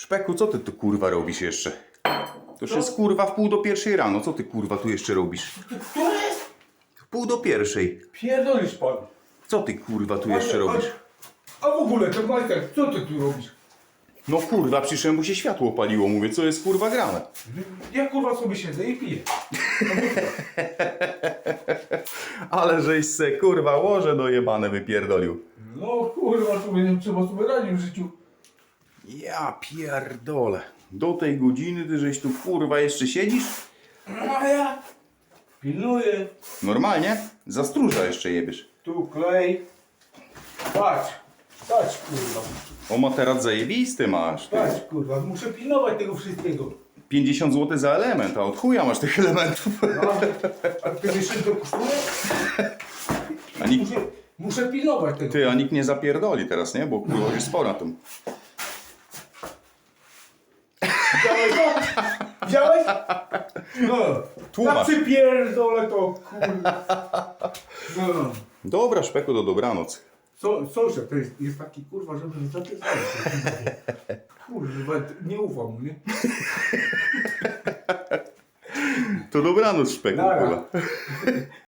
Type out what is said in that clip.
Szpeku, co ty tu kurwa robisz jeszcze? To już jest kurwa w pół do pierwszej rano. Co ty kurwa tu jeszcze robisz? Które jest? W pół do pierwszej. Pierdolisz pan. Co ty kurwa tu jeszcze robisz? A w ogóle, to majster, co ty tu robisz? No kurwa, przyszedłem, bo się światło paliło. Mówię, co jest kurwa grane? Ja kurwa sobie siedzę i piję. Ale żeś se kurwa łoże dojebane wypierdolił. No kurwa, sobie nie trzeba sobie radzić w życiu. Ja pierdolę. Do tej godziny ty żeś tu kurwa jeszcze siedzisz? A ja pilnuję. Normalnie? Za stróża jeszcze jebiesz. Tu klej. Patrz. Patrz kurwa. O materac zajebisty masz. Ty. Patrz kurwa. Muszę pilnować tego wszystkiego. 50 zł za element, a od chuja masz tych elementów. No, a ty wiesz to kosztuje? A nikt, Muszę, muszę pilnować tego. ty, a nikt nie zapierdoli teraz, nie? Bo kurwa już sporo na tym. Widziałeś to? Widziałeś? No. Tłumacz. Tak przypierdolę to kurwa. No. Dobra, szpeku, do dobranoc. So, sąsiad to jest, jest taki kurwa, żeby nie zapierdalać. Kurwa, nie ufam mu, nie? To dobranoc, szpeku, kurwa.